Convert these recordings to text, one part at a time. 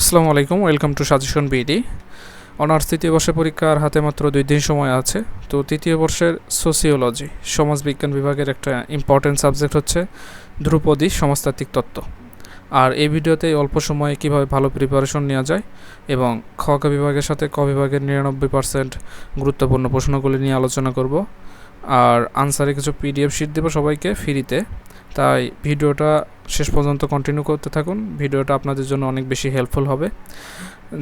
আসসালামু আলাইকুম, welcome to suggestion BD. Honours তৃতীয় বর্ষের পরীক্ষার হাতে মাত্র দুই দিন সময় আছে। তো তৃতীয় বর্ষের সোসিওলজি সমাজবিজ্ঞান বিভাগের একটা ইম্পর্টেন্ট সাবজেক্ট হচ্ছে ধ্রুপদী সমাজতাত্ত্বিক তত্ত্ব। আর এই ভিডিওতে অল্প সময়ে কীভাবে ভালো প্রিপারেশন নেওয়া যায় এবং খ বিভাগের সাথে ক বিভাগের নিরানব্বই পার্সেন্ট গুরুত্বপূর্ণ প্রশ্নগুলি নিয়ে আলোচনা করব। আর আনসারে কিছু পিডিএফ শিট দেবো সবাইকে ফ্রিতে তাই ভিডিওটা শেষ পর্যন্ত কন্টিনিউ করতে থাকুন। ভিডিওটা আপনাদের জন্য অনেক বেশি হেল্পফুল হবে।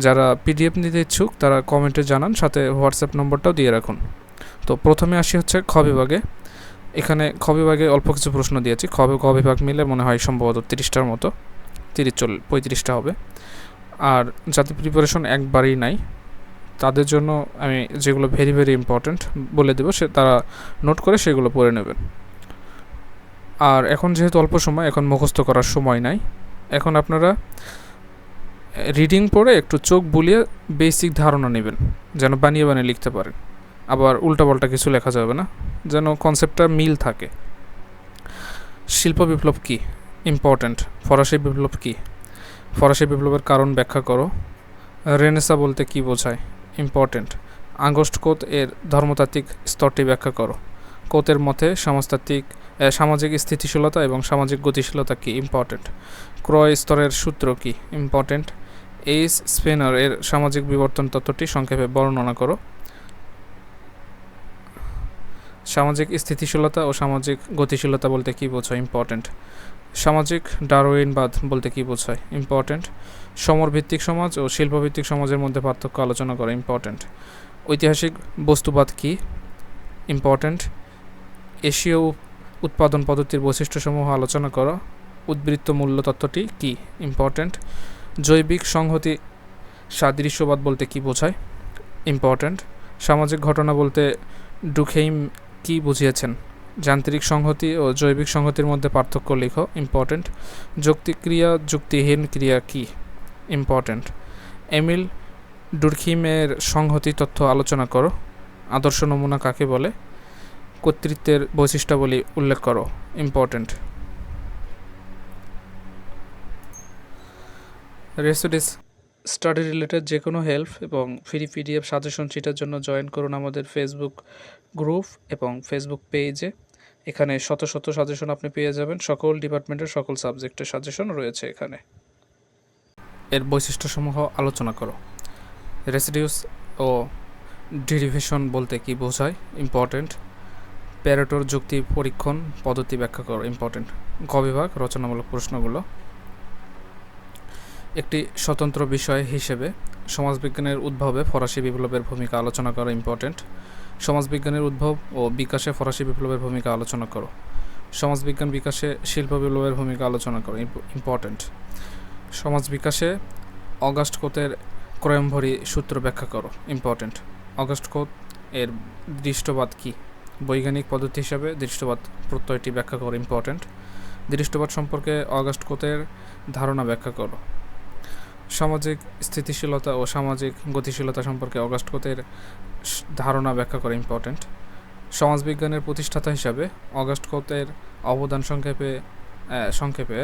যারা পিডিএফ নিতে ইচ্ছুক, তারা কমেন্টে জানান, সাথে হোয়াটসঅ্যাপ নম্বরটাও দিয়ে রাখুন। তো প্রথমে আসি হচ্ছে খ বিভাগে। এখানে খ বিভাগে অল্প কিছু প্রশ্ন দিয়েছি। খ খ বিভাগ মিলে মনে হয় সম্ভবত তিরিশটার মতো। তিরিশ চল পঁয়ত্রিশটা হবে। আর যাদের প্রিপারেশন একবারই নাই। তাদের জন্য আমি যেগুলো ভেরি ভেরি ইম্পর্ট্যান্ট বলে দেবো, সে তারা নোট করে সেগুলো পড়ে নেবেন। আর এখন যেহেতু অল্প সময়, এখন মুখস্থ করার সময় নাই, এখন আপনারা রিডিং পড়ে একটু চোখ বুলিয়ে বেসিক ধারণা নেবেন, যেন বানিয়ে বানিয়ে লিখতে পারেন। আবার উল্টাপাল্টা কিছু লেখা যাবে না, যেন কনসেপ্টটা মিল থাকে। শিল্প বিপ্লব কী? ইম্পর্ট্যান্ট ফরাসি বিপ্লব কী? ফরাসি বিপ্লবের কারণ ব্যাখ্যা করো। রেনেসা বলতে কী বোঝায়? ইম্পর্ট্যান্ট আগস্ট কোত এর ধর্মতাত্ত্বিক স্তরটি ব্যাখ্যা করো। কোতের মতে সমাজতাত্ত্বিক সামাজিক স্থিতিশীলতা এবং সামাজিক গতিশীলতা কি ইম্পর্টেন্ট ক্রয় স্তরের সূত্র কি ইম্পর্টেন্ট এইস স্পেনার এর সামাজিক বিবর্তন তত্ত্বটি সংক্ষেপে বর্ণনা করো। সামাজিক স্থিতিশীলতা ও সামাজিক গতিশীলতা বলতে কী বোঝায়? ইম্পর্ট্যান্ট সামাজিক ডারোইনবাদ বলতে কী বোঝায়? ইম্পর্ট্যান্ট সমরভিত্তিক সমাজ ও শিল্পভিত্তিক সমাজের মধ্যে পার্থক্য আলোচনা করা। ইম্পর্ট্যান্ট ঐতিহাসিক বস্তুবাদ কী? ইম্পর্ট্যান্ট এশীয় উৎপাদন পদ্ধতির বৈশিষ্ট্যসমূহ আলোচনা করা। উদ্বৃত্ত মূল্য তত্ত্বটি কী? ইম্পর্ট্যান্ট জৈবিক সংহতি সাদৃশ্যবাদ বলতে কী বোঝায়? ইম্পর্ট্যান্ট সামাজিক ঘটনা বলতে ডুখেইম কী বুঝিয়েছেন? যান্ত্রিক সংহতি ও জৈবিক সংহতির মধ্যে পার্থক্য লেখো। ইম্পর্ট্যান্ট যুক্তিক্রিয়া যুক্তিহীন ক্রিয়া কী? ইম্পর্ট্যান্ট এমিল ডুরখিমের সংহতি তথ্য আলোচনা করো। আদর্শ নমুনা কাকে বলে? কর্তৃত্বের বৈশিষ্ট্যাবলী উল্লেখ করো। ইম্পর্ট্যান্ট রেসিডিস। স্টাডি রিলেটেড যে কোনো হেল্প এবং ফ্রি পিডিএফ সাজেশন শিটের জন্য জয়েন করুন আমাদের ফেসবুক গ্রুপ এবং ফেসবুক পেজে এখানে শত শত সাজেশন আপনি পেয়ে যাবেন। সকল ডিপার্টমেন্টের সকল সাবজেক্টের সাজেশন রয়েছে এখানে। এর বৈশিষ্ট্যসমূহ আলোচনা করো। রেসিডিউস ও ডেরিভেশন বলতে কি বোঝায়? ইম্পর্টেন্ট প্যারেটোর যুক্তি পরীক্ষণ পদ্ধতি ব্যাখ্যা করো। ইম্পর্টেন্ট গ বিভাগ রচনামূলক প্রশ্নগুলো। একটি স্বতন্ত্র বিষয় হিসেবে সমাজবিজ্ঞানের উদ্ভবে ফরাসি বিপ্লবের ভূমিকা আলোচনা করা ইম্পর্ট্যান্ট সমাজবিজ্ঞানের উদ্ভব ও বিকাশে ফরাসি বিপ্লবের ভূমিকা আলোচনা করো। সমাজবিজ্ঞান বিকাশে শিল্প বিপ্লবের ভূমিকা আলোচনা করো ইম্পর্ট্যান্ট সমাজ বিকাশে অগাস্ট কোতের ক্রয়ম্ভরি সূত্র ব্যাখ্যা করো ইম্পর্ট্যান্ট অগাস্ট কোত এর দৃষ্টবাদ কী? বৈজ্ঞানিক পদ্ধতি হিসাবে দৃষ্টবাদ প্রত্যয়টি ব্যাখ্যা করো ইম্পর্ট্যান্ট দৃষ্টবাদ সম্পর্কে অগাস্ট কোতের ধারণা ব্যাখ্যা করো। সামাজিক স্থিতিশীলতা ও সামাজিক গতিশীলতা সম্পর্কে অগাস্ট কোতের ধারণা ব্যাখ্যা করা ইম্পর্ট্যান্ট সমাজবিজ্ঞানের প্রতিষ্ঠাতা হিসাবে অগাস্ট কোতের অবদান সংক্ষেপে সংক্ষেপে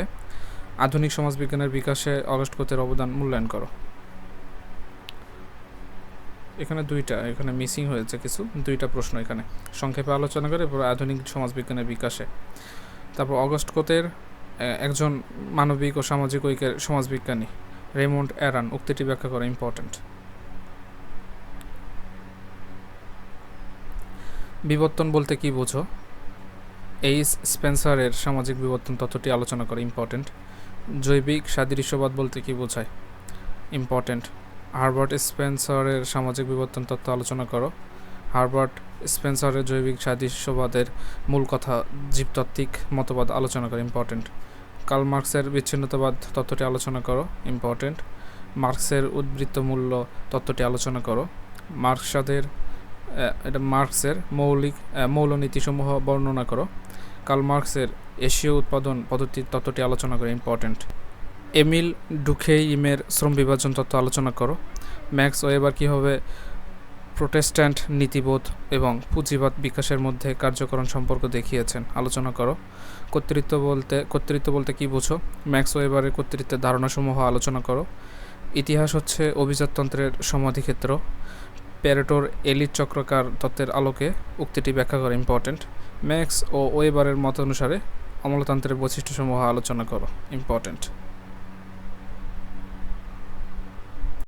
আধুনিক সমাজবিজ্ঞানের বিকাশে অগাস্ট কোতের অবদান মূল্যায়ন করো। এখানে দুইটা, এখানে মিসিং হয়েছে কিছু, দুইটা প্রশ্ন এখানে। সংক্ষেপে আলোচনা করে, এরপর আধুনিক সমাজবিজ্ঞানের বিকাশে। তারপর অগস্ট কোতের একজন মানবিক ও সামাজিক ঐক্যের সমাজবিজ্ঞানী। রেমন্ড অ্যারান উক্তিটি ব্যাখ্যা করা ইম্পর্ট্যান্ট বিবর্তন বলতে কি বোঝো? এইস স্পেন্সারের সামাজিক বিবর্তন তত্ত্বটি আলোচনা করা ইম্পর্ট্যান্ট জৈবিক সাদৃশ্যবাদ বলতে কি বোঝায়? ইম্পর্ট্যান্ট হারবার্ট স্পেন্সারের সামাজিক বিবর্তন তত্ত্ব আলোচনা করো। হারবার্ট স্পেন্সারের জৈবিক সাদৃশ্যবাদের মূল কথা জীবতাত্ত্বিক মতবাদ আলোচনা করো ইম্পর্ট্যান্ট কার্ল মার্কসের বিচ্ছিন্নতাবাদ তত্ত্বটি আলোচনা করো ইম্পর্ট্যান্ট মার্কসের উদ্বৃত্ত মূল্য তত্ত্বটি আলোচনা করো। মার্কসাদের এটা মার্কসের মৌলিক মৌলনীতিসমূহ বর্ণনা করো। কার্ল মার্কসের এশীয় উৎপাদন পদ্ধতির তত্ত্বটি আলোচনা করো ইম্পর্ট্যান্ট এমিল ডুখেইমের শ্রম বিভাজন তত্ত্ব আলোচনা করো। ম্যাক্স ওয়েবার কীভাবে প্রোটেস্ট্যান্ট নীতিবোধ এবং পুঁজিবাদ বিকাশের মধ্যে কার্যকরণ সম্পর্ক দেখিয়েছেন। আলোচনা করো। কর্তৃত্ব বলতে কর্তৃত্ব বলতে কী বোঝো? ম্যাক্স ওয়েবারের কর্তৃত্বের ধারণাসমূহ আলোচনা করো। ইতিহাস হচ্ছে অভিজাততন্ত্রের সমাধিক্ষেত্র। প্যারেটোর এলিট চক্রকার তত্ত্বের আলোকে উক্তিটি ব্যাখ্যা করা ইম্পর্ট্যান্ট ম্যাক্স ও ওয়েবারের মত অনুসারে অমলতন্ত্রের বৈশিষ্ট্যসমূহ আলোচনা করো। ইম্পর্ট্যান্ট